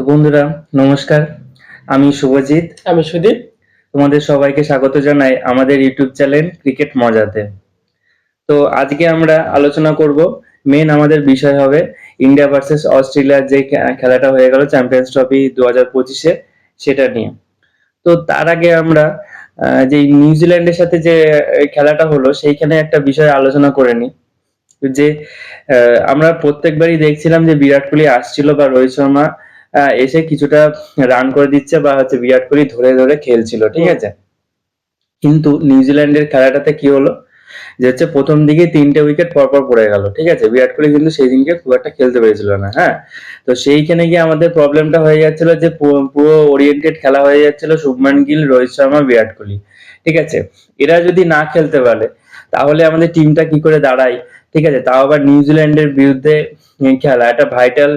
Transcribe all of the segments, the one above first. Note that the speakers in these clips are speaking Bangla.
তো বন্ধুরা নমস্কার। আমি শুভজিৎ। আমি সুদীপ। তোমাদের সবাইকে স্বাগত জানাই আমাদের ইউটিউব চ্যানেল ক্রিকেট মজাতে। তো আজকে আমরা আলোচনা করব মেন আমাদের বিষয় হবে ইন্ডিয়া ভার্সেস অস্ট্রেলিয়ার যে খেলাটা হয়ে গেল চ্যাম্পিয়ন্স ট্রফি দু হাজার পঁচিশে সেটা নিয়ে। তো তার আগে আমরা যে নিউজিল্যান্ডের সাথে যে খেলাটা হলো সেইখানে একটা বিষয় আলোচনা করে নিই। যে আহ, আমরা প্রত্যেকবারই দেখছিলাম যে বিরাট কোহলি আসছিল বা রোহিত শর্মা এসে কিছুটা রান করে দিচ্ছে বা হচ্ছে বিরাট কোহলি ধরে ধরে খেলছিল ঠিক আছে? কিন্তু নিউজিল্যান্ডের খেলাটাতে কি হলো? যে হচ্ছে প্রথম দিকে তিনটে উইকেট পরপর পড়ে গেল ঠিক আছে? বিরাট কোহলি কিন্তু সেই দিনকে খুব একটা খেলতে পেরেছিল না হ্যাঁ? তো সেইখানে গিয়ে আমাদের প্রবলেমটা হয়ে যাচ্ছিল যে পুরো ওরিয়েন্টেড খেলা হয়ে যাচ্ছিল শুভমান গিল রোহিত শর্মা বিরাট কোহলি ঠিক আছে? এরা যদি না খেলতে পারে তাহলে আমাদের টিমটা কি করে দাঁড়ায় ঠিক আছে? তাও আবার নিউজিল্যান্ডের বিরুদ্ধে খেলা একটা ভাইটাল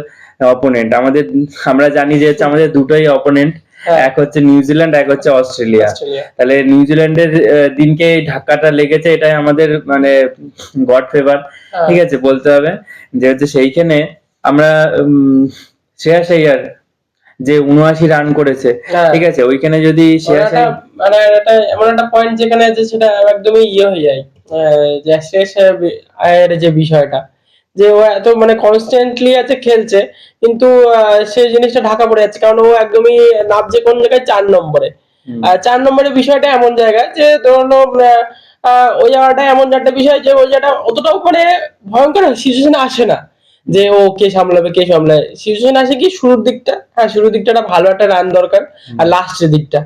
অপোনেন্ট আমাদের আমরা জানি যে হচ্ছে আমাদের দুটোই অপোনেন্ট হ্যাঁ। এক হচ্ছে নিউজিল্যান্ড এক হচ্ছে অস্ট্রেলিয়া তাহলে নিউজিল্যান্ডের দিনকে ধাক্কাটা লেগেছে এটাই আমাদের মানে গড ফেভার হ্যাঁ। ঠিক আছে বলতে হবে যে হচ্ছে সেইখানে আমরা উম, শ্রেয়াস আইয়ার যে উনআশি রান করেছে হ্যাঁ। ঠিক আছে ওইখানে যদি শ্রেয়াস মানে একটা এমন একটা পয়েন্ট যেখানে যে সেটা একদমই ইয়ে হয়ে যায় যে শেষ আয়ের যে বিষয়টা যে ও এত মানে কনস্ট্যান্টলি আছে খেলছে কিন্তু সেই জিনিসটা ঢাকা পড়ে যাচ্ছে। কারণ ও একদমই নামছে কোন জায়গায় চার নম্বরে। আর চার নম্বরের বিষয়টা এমন জায়গা যে ধরুন ওই জায়গাটা এমন একটা বিষয় যে ওই জায়গাটা অতটাও মানে ভয়ঙ্কর সিচুয়েশন আসে না। যে ও কে সামলাবে কে সামলাবে সিচুয়েশন আসে কি শুরুর দিকটা হ্যাঁ শুরুর দিকটা ভালো একটা রান দরকার আর লাস্টের দিকটা।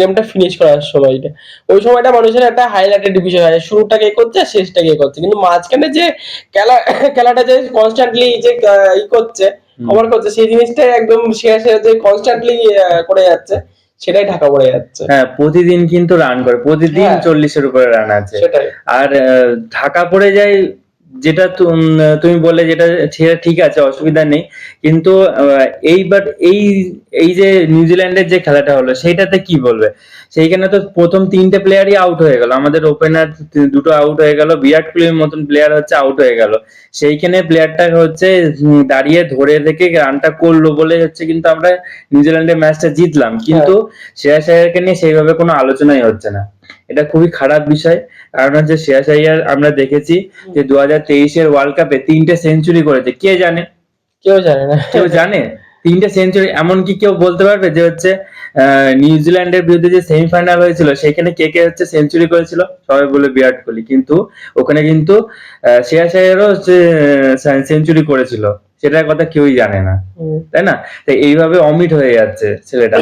গেমটা ফিনিশ করার সময়টা। ওই সময়টা মানুষের একটা হাইলাইটেড বিষয় হয়। শুরুটা কে করছে শেষটা কে করছে। কিন্তু মাঝখানে যে খেলা খেলাটা যে কনস্ট্যান্টলি যে ই করছে কভার করছে সেই জিনিসটাই একদম শেষে যে কনস্ট্যান্টলি করে যাচ্ছে সেটাই ঢাকা পড়ে যাচ্ছে। হ্যাঁ প্রতিদিন কিন্তু রান করে। প্রতিদিন হ্যাঁ। চল্লিশের উপরে রান আছে। সেটাই। আর ঢাকা পড়ে যায় যেটা তুম- তুমি বললে যেটা সেটা ঠিক আছে অসুবিধা নেই। কিন্তু এইবার এই এই যে নিউজিল্যান্ডের যে খেলাটা হলো সেইটাতে কি বলবে? সেইখানে তো প্রথম তিনটে প্লেয়ারই আউট হয়ে গেল। আমাদের ওপেনার দুটো আউট হয়ে গেল। বিরাট কোহলির মতন প্লেয়ার হচ্ছে আউট হয়ে গেল। সেইখানে প্লেয়ারটা হচ্ছে দাঁড়িয়ে ধরে রেখে রানটা করল বলে হচ্ছে কিন্তু আমরা নিউজিল্যান্ডের ম্যাচটা জিতলাম। কিন্তু শ্রেয়াস আয়ারকে নিয়ে সেইভাবে কোনো আলোচনাই হচ্ছে না। এটা খুবই খারাপ বিষয়। কারণ হচ্ছে শ্রেয়াস আয়ার আমরা দেখেছি যে দু হাজার তেইশের ওয়ার্ল্ড কাপে তিনটে সেঞ্চুরি করেছে। কে জানে? কেউ জানে না। কেউ জানে? তিনটে সেঞ্চুরি এমনকি কেউ বলতে পারবে যে হচ্ছে আহ, নিউজিল্যান্ডের বিরুদ্ধে যে সেমিফাইনাল হয়েছিল সেখানে কে কে হচ্ছে সেঞ্চুরি করেছিল? সবাই বলে বিরাট কোহলি। কিন্তু ওখানে কিন্তু আহ, শ্রেয়াস আয়ারও হচ্ছে সেঞ্চুরি করেছিল। সেটার কথা কেউই জানে না। তাই না? তাই এইভাবে অমিট হয়ে যাচ্ছে ছেলেটা।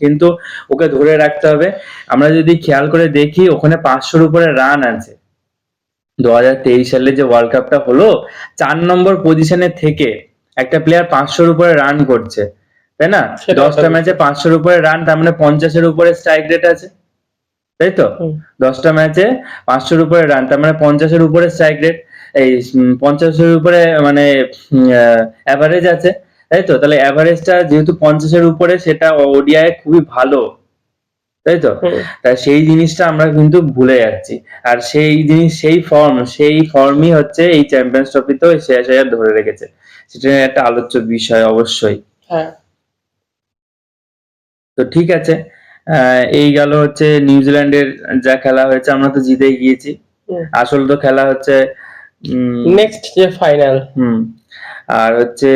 কিন্তু ওকে ধরে রাখতে হবে আমরা যদি খেয়াল করে দেখি ওখানে পাঁচশোর উপরে রান আছে। দু হাজার তেইশ সালে যে ওয়ার্ল্ড কাপটা হলো চার নম্বর পজিশনে থেকে একটা প্লেয়ার পাঁচশোর উপরে রান করছে। তাই না? দশটা ম্যাচে পাঁচশোর উপরে রান তার মানে পঞ্চাশের উপরে স্ট্রাইক রেট আছে। তাই তো? দশটা ম্যাচে পাঁচশোর উপরে রান তার মানে পঞ্চাশের উপরে স্ট্রাইক রেট এই পঞ্চাশের উপরে মানে অ্যাভারেজ আছে তাই তো? তাহলে অ্যাভারেজটা যেহেতু পঞ্চাশের উপরে সেটা ওডিআই খুবই ভালো তাই তো? হুম। তা সেই জিনিসটা আমরা কিন্তু ভুলে যাচ্ছি। আর সেই জিনিস সেই ফর্ম সেই ফর্মই হচ্ছে এই চ্যাম্পিয়ন্স ট্রফিতেও শেষ হাজার ধরে রেখেছে। সেটা একটা আলোচ্য বিষয় অবশ্যই। হ্যাঁ। তো ঠিক আছে আহ, এই গেল হচ্ছে নিউজিল্যান্ডের যা খেলা হয়েছে আমরা তো জিতেই গিয়েছি। আসল তো খেলা হচ্ছে নেক্সট যে ফাইনাল হুম। আর হচ্ছে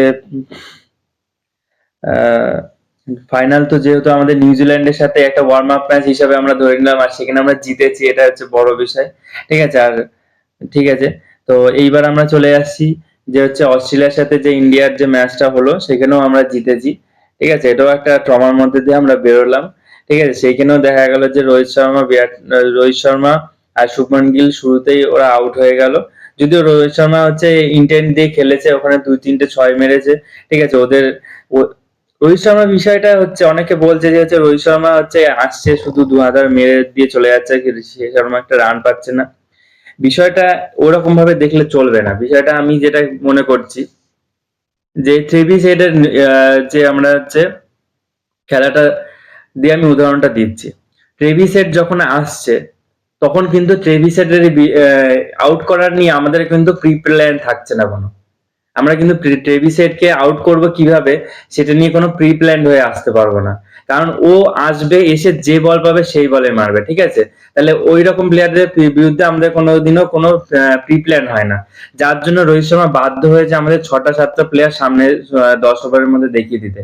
ফাইনাল তো যেহেতু আমাদের নিউজিল্যান্ডের সাথে একটা ওয়ার্ম আপ ম্যাচ হিসাবে আমরা ধরে নিলাম আর সেখানে আমরা জিতেছি এটা হচ্ছে বড় বিষয়। ঠিক আছে? আর ঠিক আছে? তো এইবার আমরা চলে আসছি যে হচ্ছে অস্ট্রেলিয়ার সাথে যে ইন্ডিয়ার যে ম্যাচটা হলো সেখানেও আমরা জিতেছি। ঠিক আছে? এটাও একটা ট্রমার মধ্যে দিয়ে আমরা বেরোলাম। ঠিক আছে? সেইখানেও দেখা গেল যে রোহিত শর্মা বিরাট রোহিত শর্মা আর শুভমান গিল শুরুতেই ওরা আউট হয়ে গেল। যদিও রোহিত শর্মা হচ্ছে ইন্টেন্ট দিয়ে খেলেছে, ওখানে দুই তিনটে ছয় মেরেছে, ঠিক আছে, ওদের রোহিত শর্মার বিষয়টা হচ্ছে, অনেকে বলছে যে হচ্ছে রোহিত শর্মা হচ্ছে আসছে শুধু দু হাজার মেরে দিয়ে চলে যাচ্ছে সে শর্মা একটা রান পাচ্ছে না। বিষয়টা ওরকম ভাবে দেখলে চলবে না। বিষয়টা আমি যেটা মনে করছি, যে ট্রেভিস হেডের যে আমরা হচ্ছে খেলাটা দিয়ে আমি উদাহরণটা দিচ্ছি। ট্রেভিস হেড যখন আসছে তখন কিন্তু ট্রেভিস হেডের আউট করার নিয়ে আমাদের কিন্তু প্রি প্ল্যান থাকছে না কোনো। আমরা কিন্তু ট্রেভিসেটকে আউট করব কীভাবে, সেটা নিয়ে কোনো প্রি প্ল্যান্ড হয়ে আসতে পারব না। কারণ ও আসবে, এসে যে বল পাবে সেই বলে মারবে, ঠিক আছে? তাহলে ওই রকম প্লেয়ারদের বিরুদ্ধে আমাদের কোনোদিনও কোনো প্রি প্ল্যান হয় না। যার জন্য রোহিত শর্মা বাধ্য হয়েছে আমাদের ছটা, সাতটা প্লেয়ার সামনে দশ ওভারের মধ্যে দেখিয়ে দিতে।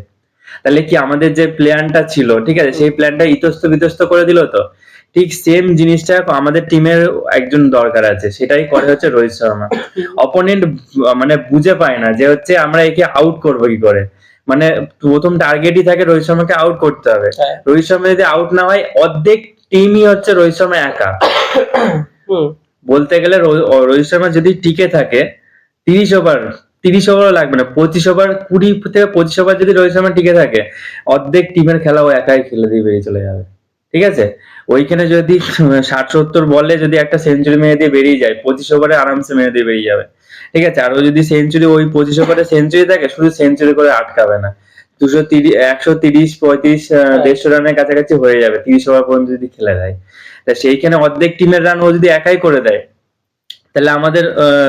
তাহলে কি আমাদের যে প্ল্যানটা ছিল, ঠিক আছে? সেই প্ল্যানটা ইতস্ত বিতস্ত করে দিল তো? ঠিক সেম জিনিসটা আমাদের টিমের একজন দরকার আছে সেটাই করে হচ্ছে রোহিত শর্মা। অপোনেন্ট মানে বুঝে পায় না যে হচ্ছে আমরা একে আউট করব কি করে। মানে প্রথম টার্গেটই থাকে রোহিত শর্মাকে আউট করতে হবে। হ্যাঁ। রোহিত শর্মা যদি আউট না হয় অর্ধেক টিমই হচ্ছে রোহিত শর্মা একা। বলতে গেলে রোহিত শর্মা যদি টিকে থাকে তিরিশ ওভার তিরিশ ওভারও লাগবে না পঁচিশ ওভার কুড়ি থেকে পঁচিশ ওভার যদি রোহিত শর্মা টিকে থাকে অর্ধেক টিমের খেলা ও একাই খেলে দিয়ে বেরিয়ে চলে যাবে। ঠিক আছে? ওইখানে যদি ষাট সত্তর বলে যদি একটা সেঞ্চুরি মেরে দিয়ে বেরিয়ে যায় পঁচিশ ওভারে আরামসে মেরে দিয়ে বেরিয়ে যাবে। ঠিক আছে? আর ও যদি সেঞ্চুরি ওই পঁচিশ ওভারে সেঞ্চুরি থাকে শুধু সেঞ্চুরি করে আটকাবে না। দুশো তিরিশ একশো তিরিশ পঁয়ত্রিশ আহ, দেড়শো রানের কাছাকাছি হয়ে যাবে তিরিশ ওভার পর্যন্ত যদি খেলে দেয়। তা সেইখানে অর্ধেক টিমের রান ও যদি একাই করে দেয় তাহলে আমাদের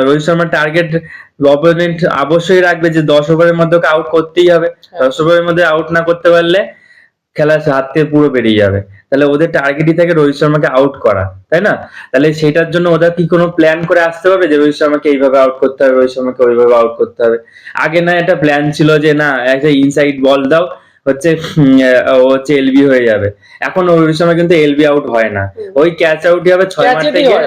রোহিত শর্মার টার্গেট অপোনেন্ট অবশ্যই রাখবে যে দশ ওভারের মধ্যে ওকে আউট করতেই হবে। দশ ওভারের মধ্যে আউট না করতে পারলে খেলা হাত থেকে পুরো বেরিয়ে যাবে। তাহলে ওদের টার্গেটই থাকে রোহিত শর্মাকে আউট করা তাই না? তাহলে সেটার জন্য ওরা কি কোনো প্ল্যান করে আসতে পারবে যে রোহিত শর্মাকে এইভাবে আউট করতে হবে রোহিত শর্মাকে ওইভাবে আউট করতে হবে? আগে না একটা প্ল্যান ছিল যে না একটা ইনসাইড বল দাও হচ্ছে ও হচ্ছে এলবি হয়ে যাবে। এখন রোহিত শর্মা কিন্তু এলবি আউট হয় না। ওই ক্যাচ আউটই হবে ছয় মারতে গিয়ে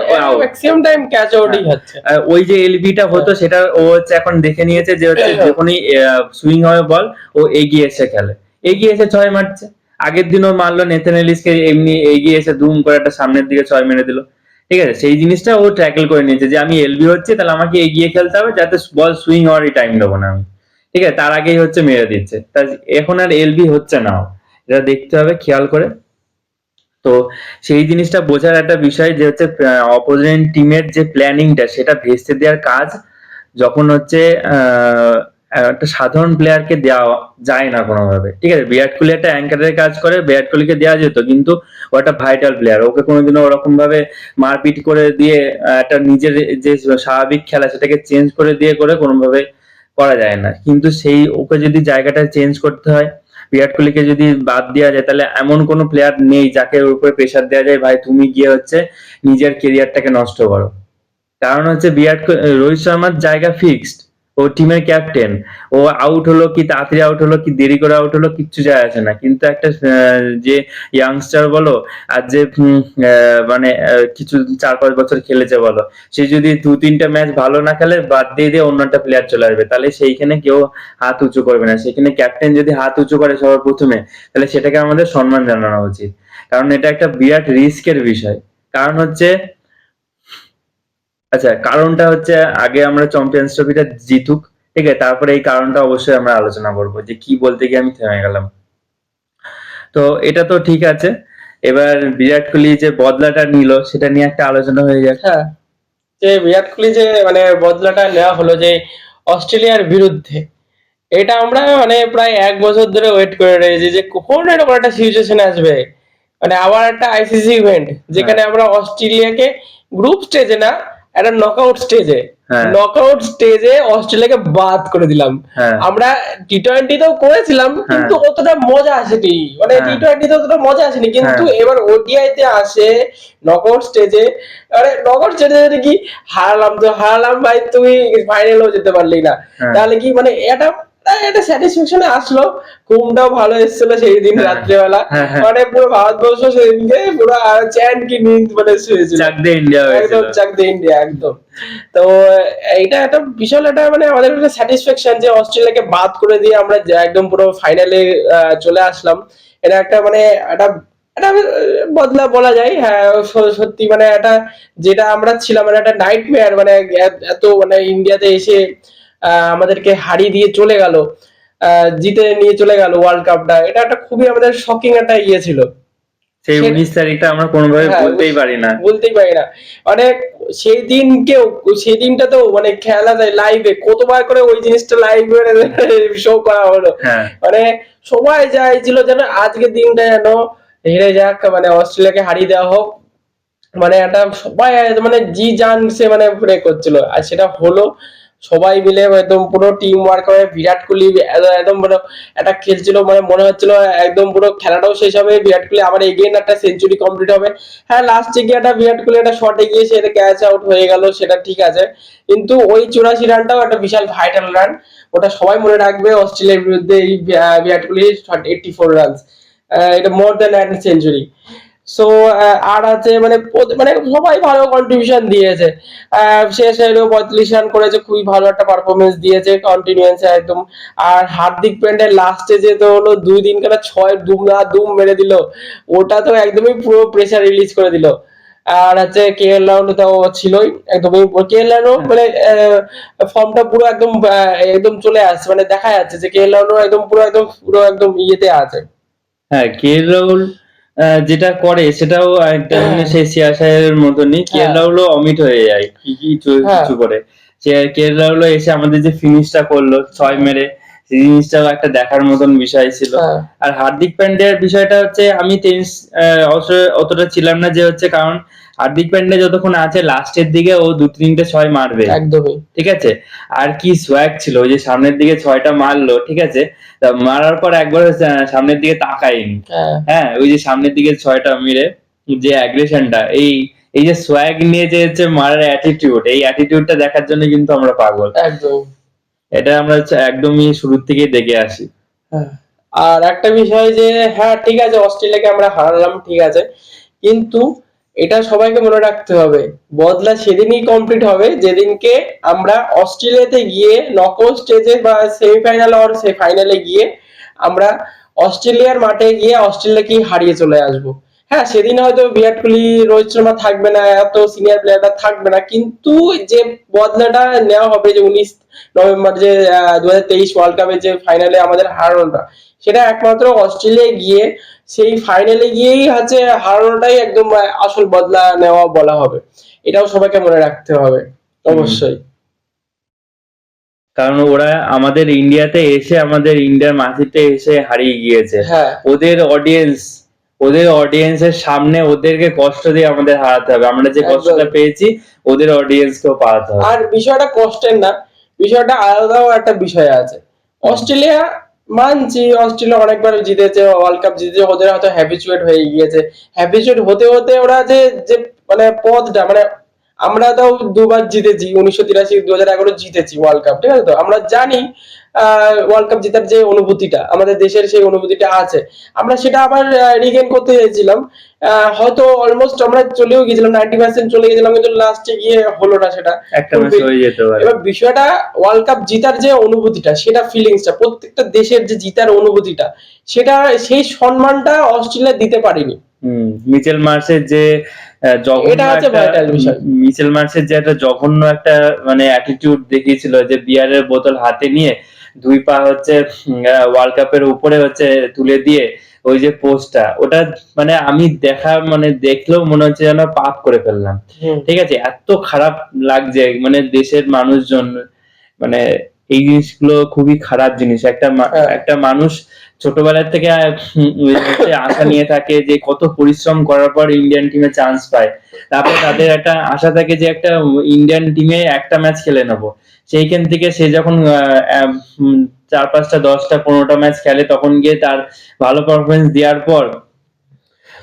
ম্যাক্সিমাম টাইম ক্যাচ আউটই হচ্ছে। ওই যে এলবিটা হতো সেটা ও হচ্ছে এখন দেখে নিয়েছে যে হচ্ছে যখনই সুইং হবে বল ও এগিয়ে এসে খেলে। এগিয়ে এসে ছয় মারছে। আগের দিন ও মারলো নেথেন এলিসকে এমনি এগিয়ে এসে দুম করে একটা সামনের দিকে ছয় মেরে দিল। ঠিক আছে? সেই জিনিসটা ও ট্যাকল করে নিয়েছে যে আমি এলবি হচ্ছে, তাহলে আমাকে এগিয়ে খেলতে হবে যাতে বল সুইং হওয়ারই টাইম দেবো না আমি। ঠিক আছে? তার আগেই হচ্ছে মেরে দিচ্ছে। তা এখন আর এলবি হচ্ছে না। এটা দেখতে হবে, খেয়াল করে। তো সেই জিনিসটা বোঝার একটা বিষয় যে হচ্ছে অপোজিট টিমের যে প্ল্যানিংটা সেটা ভেস্তে দেওয়ার কাজ যখন হচ্ছে একটা সাধারণ প্লেয়ারকে দেওয়া যায় না কোনোভাবে। ঠিক আছে? বিরাট কোহলি একটা অ্যাঙ্কারের কাজ করে, বিরাট কোহলিকে দেওয়া যেত, কিন্তু ও একটা ভাইটাল প্লেয়ার ওকে কোনোদিনও ওরকম ভাবে মারপিট করে দিয়ে একটা নিজের যে স্বাভাবিক খেলা, সেটাকে চেঞ্জ করে দিয়ে, করে কোনোভাবে করা যায় না। কিন্তু সেই ওকে যদি জায়গাটা চেঞ্জ করতে হয়, বিরাট কোহলিকে যদি বাদ দেওয়া যায়, তাহলে এমন কোনো প্লেয়ার নেই যাকে ওর উপরে প্রেশার দেওয়া যায়, ভাই, তুমি গিয়ে হচ্ছে নিজের কেরিয়ারটাকে নষ্ট করো। কারণ হচ্ছে বিরাট রোহিত শর্মার জায়গা ফিক্সড ও টিমের ক্যাপ্টেন ও আউট হলো কি তাড়াতাড়ি আউট হলো কি দেরি করে আউট হলো কিচ্ছু যায় আসে না। কিন্তু একটা যে ইয়াংস্টার বলো, আর যে মানে কিছু চার পাঁচ বছর খেলেছে বলো, সে যদি দু তিনটা ম্যাচ ভালো না খেলে, বাদ দিয়ে দিয়ে অন্য একটা প্লেয়ার চলে আসবে। তাহলে সেইখানে কেউ হাত উঁচু করবে না। সেখানে ক্যাপ্টেন যদি হাত উঁচু করে সবার প্রথমে, তাহলে সেটাকে আমাদের সম্মান জানানো উচিত। কারণ এটা একটা বিরাট রিস্কের বিষয়। কারণ হচ্ছে আচ্ছা কারণটা হচ্ছে আগে আমরা চ্যাম্পিয়ন্স ট্রফিটা জিতুক ঠিক আছে? তারপরে এই কারণটা অবশ্যই আমরা আলোচনা করব যে কি বলতে গিয়ে আমি থেমে গেলাম। তো এটা তো ঠিক আছে। এবার বিরাট কোহলি যে বদলাটা নিল সেটা নিয়ে একটা আলোচনা হয়ে যাক। হ্যাঁ যে বিরাট কোহলি যে মানে বদলাটা নেওয়া হলো যে অস্ট্রেলিয়ার বিরুদ্ধে এটা আমরা মানে প্রায় এক বছর ধরে ওয়েট করে রয়েছি যে কখন এরকম একটা সিচুয়েশন আসবে। মানে আবার একটা আইসিসি ইভেন্ট যেখানে আমরা অস্ট্রেলিয়াকে গ্রুপ স্টেজে না একটা নকআউট স্টেজে হ্যাঁ। নকআউট স্টেজে অস্ট্রেলিয়াকে বাদ করে দিলাম। হ্যাঁ। আমরা টি টোয়েন্টিতেও করেছিলাম কিন্তু অতটা মজা আসেনি। মানে টি টি টোয়েন্টিতে অতটা মজা আসেনি কিন্তু এবার ওডিআই তে আসে নকআউট স্টেজে আরে নকআউট স্টেজে কি হারালাম তো হারালাম ভাই তুমি ফাইনালও যেতে পারলি না। হ্যাঁ। তাহলে কি মানে এটা একটা স্যাটিসফ্যাকশনে আসলো। ঘুমটাও ভালো এসেছিল সেই দিন হ্যাঁ। রাত্রেবেলা। হ্যাঁ, হ্যাঁ। মানে পুরো ভারতবর্ষ সেদিনকে পুরো চ্যান কি মানে শুয়েছিল চাক দিয়ে ইন্ডিয়া একদম চাক দে ইন্ডিয়া একদম। তো এটা একটা বিশাল একটা মানে আমাদের একটা স্যাটিসফ্যাকশন যে অস্ট্রেলিয়াকে বাদ করে দিয়ে আমরা একদম পুরো ফাইনালে চলে আসলাম। এটা একটা মানে একটা একটা বদলা বলা যায়। হ্যাঁ সত্যি মানে একটা যেটা আমরা ছিলাম মানে একটা নাইট মেয়ার মানে এত- মানে ইন্ডিয়াতে এসে আমাদেরকে হারিয়ে দিয়ে চলে গেল জিতে নিয়ে চলে গেল ওয়ার্ল্ড কাপটা এটা একটা খুবই আমাদের শকিং একটা ইয়ে ছিল। সেই উনিশ তারিখটা আমরা কোনোভাবে হ্যাঁ, বলতেই পারি না। বলতেই পারি না। মানে সেই দিনকেও সেই দিনটা তো মানে খেলা যায় লাইভে কতবার করে ওই জিনিসটা লাইভে শো করা হলো। হ্যাঁ। মানে সবাই চাইছিল যেন আজকের দিনটা যেন হেরে যাক মানে অস্ট্রেলিয়াকে হারিয়ে দেওয়া হোক। মানে একটা সবাই মানে জি জান সে মানে প্রে করছিল। আর সেটা হলো সবাই মিলে একদম পুরো টিম ওয়ার্ক করে, বিরাট কোহলি একদম পুরো একটা খেলছিল মানে মনে হচ্ছিল একদম পুরো খেলাটাও শেষ হবে, বিরাট কোহলি আবার এগেইন একটা সেঞ্চুরি কমপ্লিট হবে। হ্যাঁ লাস্টে গিয়ে একটা বিরাট কোহলি একটা শটে গিয়ে সেটা ক্যাচ আউট হয়ে গেল, সেটা ঠিক আছে। কিন্তু ওই চুরাশি রানটাও একটা বিশাল ভাইটাল রান ওটা সবাই মনে রাখবে অস্ট্রেলিয়ার বিরুদ্ধে এই বিরাট কোহলির এইটটি ফোর রানস এটা মোর দ্যান সেঞ্চুরি সো আর আছে মানে মানে সবাই ভালো কন্ট্রিবিউশন দিয়েছে। শেষ হলো পঁয়ত্রিশ রান করেছে খুবই ভালো একটা পারফরমেন্স দিয়েছে কন্টিনিউয়াসে একদম। আর হার্দিক প্যান্ডের লাস্টে যে তো হলো দুই দিন কেন ছয় দুম না দুম মেরে দিল ওটা তো একদমই পুরো প্রেসার রিলিজ করে দিল। আর হচ্ছে কে এল তো ছিলই একদমই কে এল রাহুল মানে ফর্মটা পুরো একদম একদম চলে আসছে। মানে দেখা যাচ্ছে যে কে এল রাহুল একদম পুরো একদম পুরো একদম ইয়েতে আছে। হ্যাঁ কে এল রাহুল যেটা করে সেটাও একটা মানে সেই সিয়াশায়ের মতনই কে এল হ্যাঁ। রাহুলও অমিট হয়ে যায়। কি কি কিছু- হ্যাঁ। করে। সে কে এল রাহুলও এসে আমাদের যে ফিনিশটা করল ছয় মেরে জিনিসটাও একটা দেখার মতন বিষয় ছিল। হ্যাঁ। আর হার্দিক পান্ডিয়ার বিষয়টা হচ্ছে আমি টেন্স অতটা ছিলাম না যে হচ্ছে কারণ হার্দিক পান্ডিয়া যতক্ষণ আছে লাস্টের দিকে ও দু তিনটে ছয় মারবে। একদমই। ঠিক আছে? আর কি সোয়াগ ছিল ওই যে সামনের দিকে ছয়টা মারলো ঠিক আছে? মারার পর একবার সামনের দিকে তাকায়নি। হ্যাঁ। হ্যাঁ ওই যে সামনের দিকে ছয়টা মেরে যে অ্যাগ্রেশনটা এই এই যে সোয়াগ নিয়ে যে হচ্ছে মারার অ্যাটিটিউড এই অ্যাটিটিউডটা দেখার জন্য কিন্তু আমরা পাগল। একদম। এটা আমরা একদমই শুরুর থেকেই দেখে আসি। হ্যাঁ। আর একটা বিষয় যে হ্যাঁ ঠিক আছে অস্ট্রেলিয়াকে আমরা হারালাম ঠিক আছে। কিন্তু এটা সবাইকে মনে রাখতে হবে। বদলা সেদিনই কমপ্লিট হবে, যেদিনকে আমরা অস্ট্রেলিয়াতে গিয়ে নকআউট স্টেজে বা সেমিফাইনাল আর সে ফাইনালে গিয়ে আমরা অস্ট্রেলিয়ার মাঠে গিয়ে অস্ট্রেলিয়াকেই হারিয়ে চলে আসব। হ্যাঁ সেদিন হয়তো বিরাট কোহলি, রোহিত শর্মা থাকবে না, এত সিনিয়র প্লেয়ারটা থাকবে না, কিন্তু যে বদলাটা নেওয়া হবে যে উনিশ নভেম্বর যে দু হাজার তেইশ ওয়ার্ল্ড কাপের যে ফাইনালে আমাদের হারানোটা, সেটা একমাত্র অস্ট্রেলিয়ায় গিয়ে সেই ফাইনালে গিয়েই হচ্ছে হারানোটাই একদম আসল বদলা নেওয়া বলা হবে। এটাও সবাইকে মনে রাখতে হবে অবশ্যই। কারণ ওরা আমাদের ইন্ডিয়াতে এসে আমাদের ইন্ডিয়ার মাটিতে এসে হারিয়ে গিয়েছে। হ্যাঁ। ওদের অডিয়েন্স ওদের অডিয়েন্সের সামনে ওদেরকে কষ্ট দিয়ে আমাদের হারাতে হবে। আমরা যে কষ্টটা পেয়েছি ওদের অডিয়েন্সকেও পাওয়াতে হবে। আর বিষয়টা কষ্টের না বিষয়টা আলাদাও একটা বিষয় আছে। অস্ট্রেলিয়া মানছি, অস্ট্রেলিয়া অনেকবার জিতেছে ওয়ার্ল্ড কাপ জিতেছে, ওদের হয়তো হ্যাবিচুয়েট হয়ে গিয়েছে। হ্যাবিচুয়েট হতে হতে ওরা যে যে মানে পথটা মানে আমরা তো দুবার জিতেছি, উনিশশো তিরাশি দু হাজার এগারো জিতেছি ওয়ার্ল্ড কাপ ঠিক আছে তো? আমরা জানি ওয়ার্ল্ড কাপ জেতার যে অনুভূতিটা আমাদের দেশের সেই অনুভূতিটা আছে। আমরা সেটা আবার রিগেন করতে চাইছিলাম। হয়তো অলমোস্ট আমরা চলেও গেছিলাম নাইনটি পার্সেন্ট চলে গেছিলাম কিন্তু লাস্টে গিয়ে হলো না সেটা এবার বিষয়টা ওয়ার্ল্ড কাপ জিতার যে অনুভূতিটা সেটা ফিলিংসটা প্রত্যেকটা দেশের যে জিতার অনুভূতিটা সেটা সেই সম্মানটা অস্ট্রেলিয়া দিতে পারেনি। মিচেল মার্সের যে মিচেল মার্সের যে একটা জঘন্য একটা মানে অ্যাটিটিউড দেখিয়েছিল যে বিয়ারের বোতল হাতে নিয়ে দুই পা হচ্ছে ওয়ার্ল্ড কাপের উপরে হচ্ছে তুলে দিয়ে ওই যে পোস্টটা ওটা মানে আমি দেখা মানে দেখলেও মনে হচ্ছে যেন পাপ করে ফেললাম। ঠিক আছে? এত খারাপ লাগছে মানে দেশের মানুষজন মানে এই জিনিসগুলো খুবই খারাপ জিনিস। একটা হ্যাঁ। একটা মানুষ ছোটবেলা থেকে আশা নিয়ে থাকে যে কত পরিশ্রম করার পর ইন্ডিয়ান টিমে চান্স পায়। তারপর তাদের একটা আশা থাকে যে একটা ইন্ডিয়ান টিমে একটা ম্যাচ খেলে নেব। সেইখান থেকে সে যখন চার পাঁচটা, দশটা, পনেরোটা ম্যাচ খেলে, তখন গিয়ে তার ভালো পারফরমেন্স দেওয়ার পর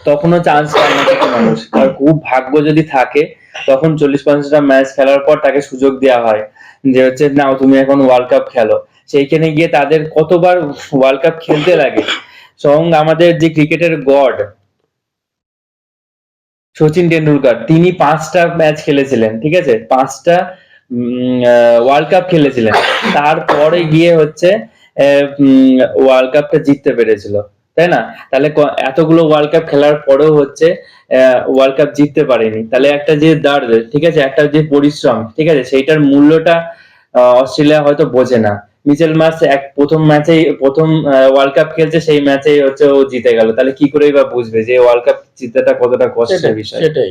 তখনও চান্স পায় না কিছু মানুষ। আর খুব ভাগ্য যদি থাকে, তখন চল্লিশ, পঞ্চাশটা ম্যাচ খেলার পর তাকে সুযোগ দেওয়া হয়। যে হচ্ছে, নাও, তুমি এখন ওয়ার্ল্ড কাপ খেলো। সেইখানে গিয়ে তাদের কতবার ওয়ার্ল্ড কাপ খেলতে লাগে? সং আমাদের যে ক্রিকেটের গড, সচিন টেন্ডুলকার তিনি পাঁচটা ম্যাচ খেলেছিলেন, ঠিক আছে? পাঁচটা ওয়ার্ল্ড কাপ খেলেছিলেন। তারপরে গিয়ে হচ্ছে ওয়ার্ল্ড কাপটা জিততে পেরেছিল, তাই না? তাহলে এতগুলো ওয়ার্ল্ড কাপ খেলার পরেও হচ্ছে ওয়ার্ল্ড কাপ জিততে পারেনি। তাহলে একটা যে দাঁড়, ঠিক আছে? একটা যে পরিশ্রম, ঠিক আছে? সেইটার মূল্যটা অস্ট্রেলিয়া হয়তো বোঝে না। মিচেল মার্স এক প্রথম ম্যাচেই প্রথম ওয়ার্ল্ড কাপ খেলছে সেই ম্যাচে হচ্ছে ও জিতে গেল। তাহলে কি করে বা বুঝবে যে ওয়ার্ল্ড কাপ জিতাটা কতটা কষ্টের বিষয়? সেটাই।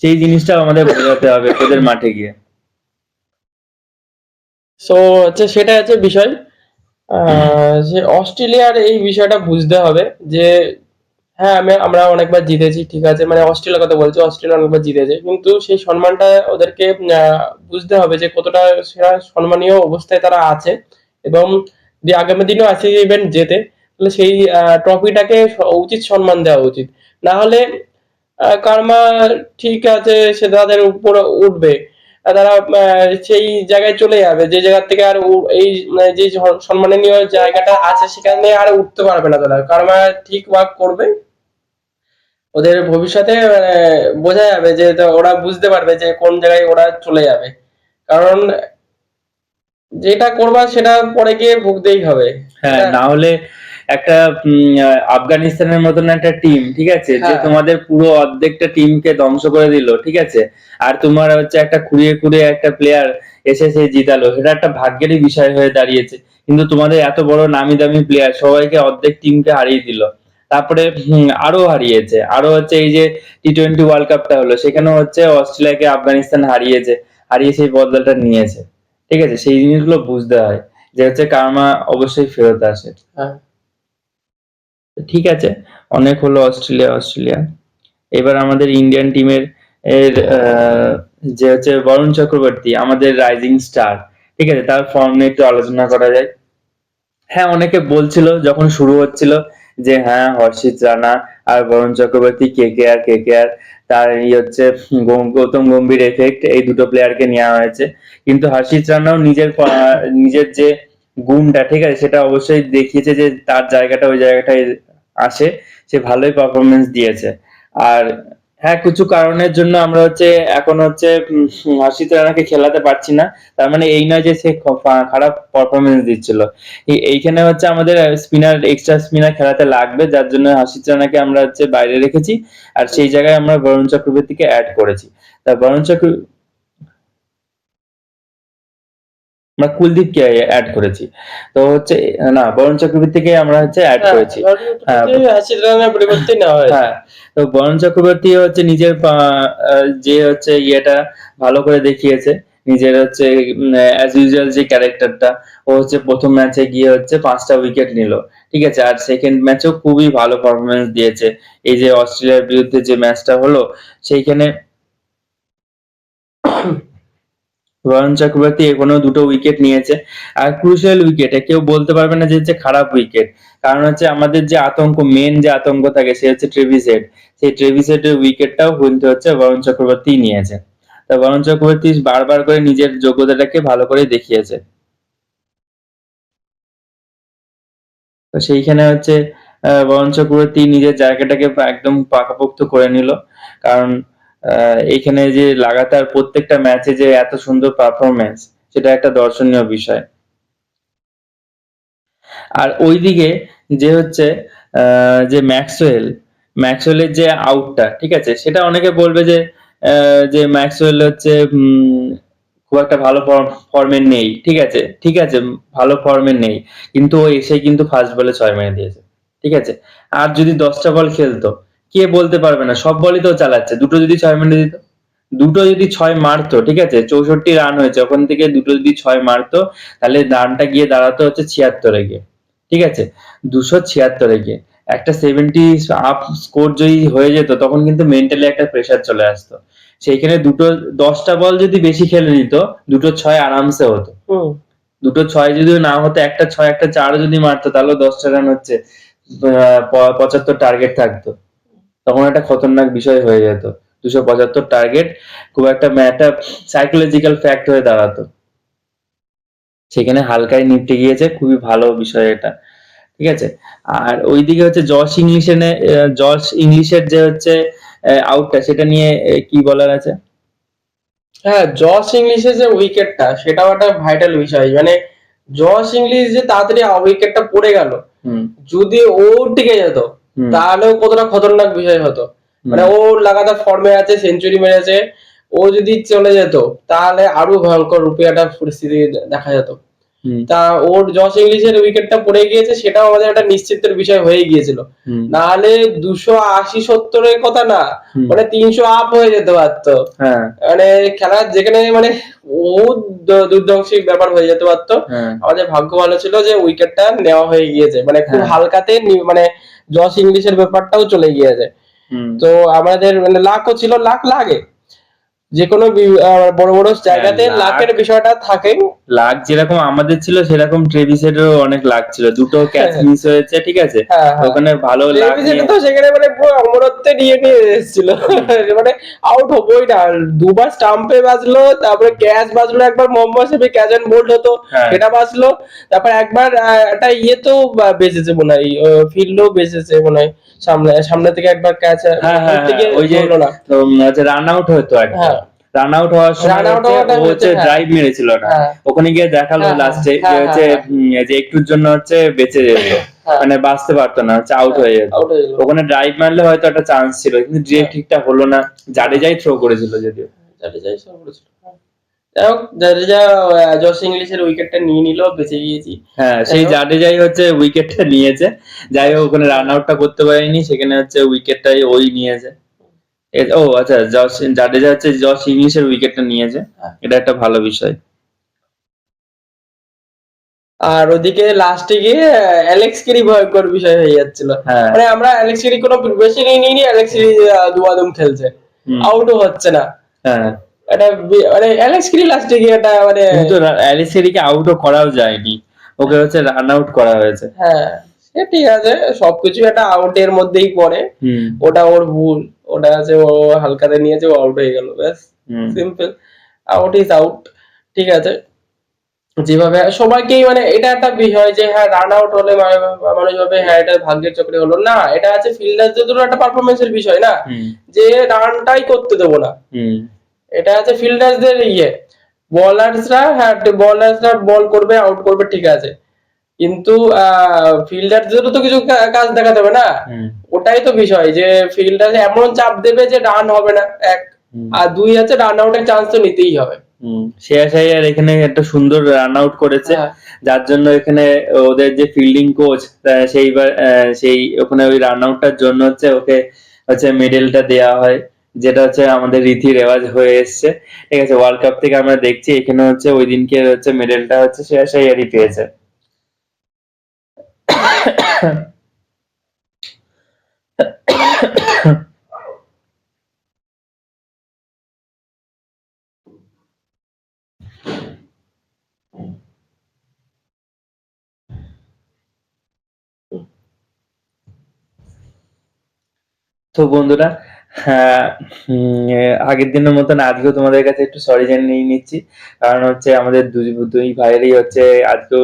সেই জিনিসটা আমাদের বোঝাতে হবে ওদের মাঠে গিয়ে। সো হচ্ছে সেটা হচ্ছে বিষয়। আহ, যে অস্ট্রেলিয়ার এই বিষয়টা বুঝতে হবে যে হ্যাঁ আমি, আমরা অনেকবার জিতেছি, ঠিক আছে? মানে অস্ট্রেলিয়ার কথা বলছি, অস্ট্রেলিয়া অনেকবার জিতেছে। কিন্তু সেই সম্মানটা ওদেরকে বুঝতে হবে যে কতটা সেরা সম্মানীয় অবস্থায় তারা আছে এবং যে আগামী দিনেও আছে ইভেন্ট জেতে তাহলে সেই ট্রফিটাকে উচিত সম্মান দেওয়া উচিত। না হলে কার্মা ঠিক আছে, সে তাদের উপরে উঠবে। তারা সেই জায়গায় চলে যাবে। যে জায়গা থেকে আর এই মানে যে সম্মাননীয় জায়গাটা আছে সেখানে আর উঠতে পারবে না তারা। কারণ ঠিক ওয়ার্ক করবে। ওদের ভবিষ্যতে মানে বোঝা যাবে যে ওরা বুঝতে পারবে যে কোন জায়গায় ওরা চলে যাবে। কারণ যেটা করবা সেটা পরে গিয়ে ভুগতেই হবে। হ্যাঁ। না হলে একটা আফগানিস্তানের মতন একটা টিম ঠিক আছে? যে হ্যাঁ। তোমাদের পুরো অর্ধেকটা টিমকে ধ্বংস করে দিল ঠিক আছে? আর তোমার হচ্ছে একটা খুঁড়িয়ে খুঁড়িয়ে একটা প্লেয়ার এসে সে জিতালো। সেটা একটা ভাগ্যেরই বিষয় হয়ে দাঁড়িয়েছে। কিন্তু তোমাদের এত বড় নামি দামি প্লেয়ার সবাইকে অর্ধেক টিমকে হারিয়ে দিল। তারপরে আরও হারিয়েছে। আরও হচ্ছে এই যে টি টোয়েন্টি ওয়ার্ল্ড কাপটা হলো সেখানে হচ্ছে অস্ট্রেলিয়াকে আফগানিস্তান হারিয়েছে হারিয়ে সেই বদলাটা নিয়েছে। ঠিক আছে? সেই জিনিসগুলো বুঝতে হয় যে হচ্ছে কার্মা অবশ্যই ফেরত আসে। হ্যাঁ। ঠিক আছে? অনেক হলো অস্ট্রেলিয়া অস্ট্রেলিয়া। এবার আমাদের ইন্ডিয়ান টিমের এর যে হচ্ছে বরুণ চক্রবর্তী, আমাদের রাইজিং স্টার ঠিক আছে? তার ফর্ম নিয়ে একটু আলোচনা করা যায়। হ্যাঁ অনেকে বলছিল, যখন শুরু হচ্ছিল, যে হ্যাঁ হর্ষিত রানা আর বরুণ চক্রবর্তী, কে কে আর, কে কে আর, তার এই হচ্ছে গৌতম গম্ভীর এফেক্ট এই দুটো প্লেয়ারকে নেওয়া হয়েছে। কিন্তু হর্ষিত রানাও নিজের নিজের যে গুণটা ঠিক আছে? সেটা অবশ্যই দেখিয়েছে যে তার জায়গাটা, ওই জায়গাটায় আসে। সে ভালোই পারফরমেন্স দিয়েছে। আর হ্যাঁ কিছু কারণের জন্য আমরা হচ্ছে, এখন হচ্ছে হর্ষিত রানাকে খেলাতে পারছি না। তার মানে এই নয় যে সে খারাপ পারফরমেন্স দিচ্ছিল। এইখানে হচ্ছে আমাদের স্পিনার এক্সট্রা স্পিনার খেলাতে লাগবে, যার জন্য হাসিদ রানাকে আমরা হচ্ছে বাইরে রেখেছি। আর সেই জায়গায় আমরা বরুণ চক্রবর্তীকে অ্যাড করেছি। তা বরুণ চক্র আমরা কুলদীপকে অ্যাড করেছি। তো হচ্ছে না বরুণ চক্রবর্তীকে আমরা হচ্ছে অ্যাড করেছি। হ্যাঁ। হ্যাঁ তো বরুণ চক্রবর্তী হচ্ছে নিজের যে হচ্ছে ইয়েটা ভালো করে দেখিয়েছে নিজের হচ্ছে অ্যাজ ইউজুয়াল যে ক্যারেক্টারটা ও হচ্ছে প্রথম ম্যাচে গিয়ে হচ্ছে পাঁচটা উইকেট নিল। ঠিক আছে আর সেকেন্ড ম্যাচেও খুবই ভালো পারফরমেন্স দিয়েছে। এই যে অস্ট্রেলিয়ার বিরুদ্ধে যে ম্যাচটা হলো সেইখানে বরুণ চক্রবর্তী এখনও দুটো উইকেট নিয়েছে। আর ক্রুশিয়াল উইকেটে কেউ বলতে পারবে না যে হচ্ছে খারাপ উইকেট কারণ হচ্ছে আমাদের যে আতঙ্ক মেন যে আতঙ্ক থাকে সে হচ্ছে ট্রেভিসেট সেই ট্রেভিসেটের উইকেটটাও কিন্তু হচ্ছে বরুণ চক্রবর্তী নিয়েছে। তা বরুণ চক্রবর্তী বারবার করে নিজের যোগ্যতাটাকে ভালো করে দেখিয়েছে। তো সেইখানে হচ্ছে আহ, বরুণ চক্রবর্তী নিজের জায়গাটাকে একদম পাকাপোক্ত করে নিল। কারণ এইখানে যে লাগাতার প্রত্যেকটা ম্যাচে যে এত সুন্দর পারফরমেন্স সেটা একটা দর্শনীয় বিষয়। আর ওইদিকে যে হচ্ছে যে ম্যাক্সওয়েল, ম্যাক্সওয়েলের যে আউটটা ঠিক আছে? সেটা অনেকে বলবে যে যে ম্যাক্সওয়েল হচ্ছে খুব একটা ভালো ফর্মে নেই, ঠিক আছে? ঠিক আছে, ভালো ফর্মে নেই। কিন্তু ও এসে কিন্তু ফার্স্ট বলে ছয় মেরে দিয়েছে, ঠিক আছে? আর যদি দশটা বল খেলতো কে বলতে পারবে না সব বলই তো চালাচ্ছে। দুটো যদি ছয় মেরে দিত দুটো যদি ছয় মারতো ঠিক আছে? চৌষট্টি রান হয়েছে ওখান থেকে দুটো যদি ছয় মারতো তাহলে রানটা গিয়ে দাঁড়াতো হচ্ছে ছিয়াত্তরে গিয়ে ঠিক আছে? দুশো ছিয়াত্তরে গিয়ে। একটা সেভেন্টি আপ স্কোর যদি হয়ে যেত তখন কিন্তু মেন্টালি একটা প্রেসার চলে আসতো। সেইখানে দুটো দশটা বল যদি বেশি খেলে নিত দুটো ছয় আরামসে হতো। দুটো ছয় যদি না হতো একটা ছয় একটা চার যদি মারতো তাহলে দশটা রান হচ্ছে আহ, পঁচাত্তর টার্গেট থাকতো। তখন একটা খতরনাক বিষয় হয়ে যেত। দুশো পঁচাত্তর টার্গেট খুব একটা একটা সাইকোলজিক্যাল ফ্যাক্ট হয়ে দাঁড়াতো। সেখানে হালকায় নিপটে গিয়েছে খুবই ভালো বিষয় এটা। ঠিক আছে? আর ওইদিকে হচ্ছে জশ ইংলিশে জশ ইংলিশের যে হচ্ছে আউটটা সেটা নিয়ে কি বলার আছে? হ্যাঁ জস ইংলিশের যে উইকেটটা সেটাও একটা ভাইটাল বিষয়। মানে জস ইংলিশ যে তাড়াতাড়ি উইকেটটা পড়ে গেল যদি ও টিকে যেত তাহলেও কতটা খতরনাক বিষয় হতো। মানে ও লাগাতার ফর্মে আছে সেঞ্চুরি মেরেছে ও যদি চলে যেত তাহলে আরও ভয়ঙ্কর রুপিয়াটা পরিস্থিতি দেখা যেত। তা ওর জস ইংলিশের উইকেটটা পড়ে গিয়েছে সেটাও আমাদের একটা নিশ্চিতের বিষয় হয়ে গিয়েছিল। হুম, নাহলে দুশো আশি সত্তরের কথা না মানে তিনশো আপ হয়ে যেতে পারতো। হ্যাঁ। মানে খেলা যেখানে মানে ও দ- দুর্দংশী ব্যাপার হয়ে যেতে পারতো। হ্যাঁ। আমাদের ভাগ্য ভালো ছিল যে উইকেটটা নেওয়া হয়ে গিয়েছে। মানে খুব হ্যাঁ। হালকাতে মানে জস ইংলিশের ব্যাপারটাও চলে গিয়েছে। তো আমাদের মানে লাখও ছিল লাখ লাগে। যে কোনো বড় বড় জায়গাতে হ্যাঁ, লাখের বিষয়টা থাকে। লাগ যেরকম আমাদের ছিল সেরকম ট্রেভিসেরও অনেক লাগ ছিল। দুটো ক্যাচ হ্যাঁ। মিস হয়েছে ঠিক আছে? হ্যাঁ হ্যাঁ। ওখানে ভালো তো সেখানে মানে পুরো অমরত্বে নিয়ে নিয়ে এসেছিল। মানে আউট হবোই না। দুবার স্টাম্পে বাজলো তারপরে ক্যাচ বাজলো একবার Mohammad Shafi catch and bowled হতো হ্যাঁ। সেটা বাজলো। তারপর একবার একটা ইয়েতেও বা- বেঁচেছে মনে হয় ফিল্ডও বেঁচেছে মনে হয় সামনে সামনে থেকে একবার ক্যাচ হ্যাঁ হ্যাঁ হ্যাঁ, ওই যে রান আউট হতো একটা হ্যাঁ। রান আউট হওয়ার সময় হচ্ছে হচ্ছে হচ্ছে, হ্যাঁ। ড্রাইভ মেরেছিল না হ্যাঁ। ওখানে গিয়ে দেখাল লাস্টে যে হ্যাঁ, হচ্ছে হ্যাঁ, যে একটুর জন্য হচ্ছে বেঁচে যেত। মানে বাঁচতে পারতো না হচ্ছে আউট হয়ে যেত ওখানে ড্রাইভ মারলে হয়তো একটা চান্স ছিল কিন্তু হ্যাঁ। ঠিকঠাক হলো না জাডেজাই থ্রো করেছিল যদিও জাডেজাই সব করেছিল। যাই হোক জাডেজা জস ইংলিশের উইকেটটা নিয়ে নিল বেঁচে গিয়েছি হ্যাঁ সেই জাডেজাই হচ্ছে উইকেটটা নিয়েছে যাই হোক ওখানে রান আউটটা করতে পারেনি সেখানে হচ্ছে উইকেটটাই ওই নিয়েছে ও আচ্ছা জস জাডেজা হচ্ছে জস ইংলিশের উইকেটটা নিয়েছে। হ্যাঁ। এটা একটা ভালো বিষয়। আর ওদিকে লাস্টে গিয়ে অ্যালেক্স কেরি ভয়ঙ্কর বিষয় হয়ে যাচ্ছিল। হ্যাঁ। মানে আমরা অ্যালেক্স কেরি কোনো প্রিপারেশন নিইনি অ্যালেক্স কেরি দুয়াদম খেলছে। আউটও হচ্ছে না। হ্যাঁ। এটা মানে অ্যালেক্স কেরি লাস্টে গিয়ে এটা মানে কিন্তু অ্যালিসেরিকে আউটও করাও যায়নি। ওকে হচ্ছে রান আউট করা হয়েছে। হ্যাঁ সে ঠিক আছে সবকিছু একটা আউটের মধ্যেই পড়ে। ওটা ওর ভুল। ওটা আছে ও হালকাতে নিয়েছে ও আউট হয়ে গেল ব্যাস। সিম্পল আউট ইজ আউট ঠিক আছে? যেভাবে সবাইকেই মানে এটা একটা বিষয় যে হ্যাঁ রান আউট হলে মানুষ ভাবে হ্যাঁ এটা ভাগ্যের চক্রে হলো। না এটা আছে ফিল্ডারদের একটা পারফরমেন্সের বিষয় না? যে রানটাই করতে দেবো না। এটা আছে ফিল্ডারদের ইয়ে। বলার্সরা হ্যাঁ বলার্সরা বল করবে আউট করবে ঠিক আছে। কিন্তু ফিল্ডারদেরও তো কিছু কাজ দেখাতে হবে না। ওটাই তো বিষয় যে ফিল্ডার এমন চাপ দেবে যে রান হবে না এক। আর দুই আছে রান আউটের চান্স তো নিতেই হবে। শ্রেয়াস আইয়ার এখানে একটা সুন্দর রান আউট করেছে। হ্যাঁ। যার জন্য এখানে ওদের যে ফিল্ডিং কোচ সেইবার সেই ওখানে ওই রান আউটটার জন্য হচ্ছে ওকে হচ্ছে মেডেলটা দেওয়া হয় যেটা হচ্ছে আমাদের রীতি রেওয়াজ হয়ে এসছে। ঠিক আছে ওয়ার্ল্ড কাপ থেকে আমরা দেখছি এখানে হচ্ছে ওই দিনকে হচ্ছে মেডেলটা হচ্ছে শ্রেয়াস আইয়ারই পেয়েছে তো বন্ধুরা হ্যাঁ আগের দিনের মতন আজকেও তোমাদের কাছে একটু সরি জেনে নিয়ে নিচ্ছি। কারণ হচ্ছে আমাদের দুই দুই ভাইয়েরই হচ্ছে আজকেও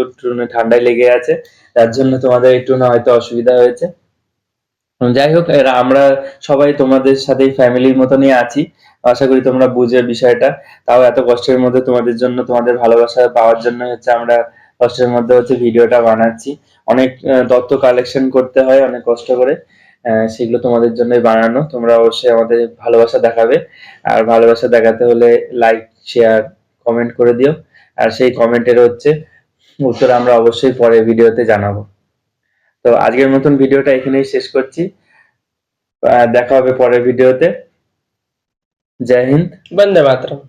ঠান্ডায় লেগে আছে। তার জন্য তোমাদের একটু না হয়তো অসুবিধা হয়েছে। যাই হোক আমরা সবাই তোমাদের সাথে ফ্যামিলির মতনই আছি। আশা করি তোমরা বুঝে বিষয়টা। তাও এত কষ্টের মধ্যে তোমাদের জন্য, তোমাদের ভালোবাসা পাওয়ার জন্য হচ্ছে আমরা কষ্টের মধ্যে হচ্ছে ভিডিওটা বানাচ্ছি। অনেক তথ্য কালেকশন করতে হয়, অনেক কষ্ট করে। সেগুলো তোমাদের জন্যই বানানো। তোমরা অবশ্যই আমাদের ভালোবাসা দেখাবে। আর ভালোবাসা দেখাতে হলে লাইক শেয়ার কমেন্ট করে দিও। আর সেই কমেন্টের হচ্ছে উত্তর আমরা অবশ্যই পরে ভিডিওতে জানাব। তো আজকের মতন ভিডিওটা এখানেই শেষ করছি। দেখা হবে পরের ভিডিওতে। জয় হিন্দ। বন্দে মাতরম।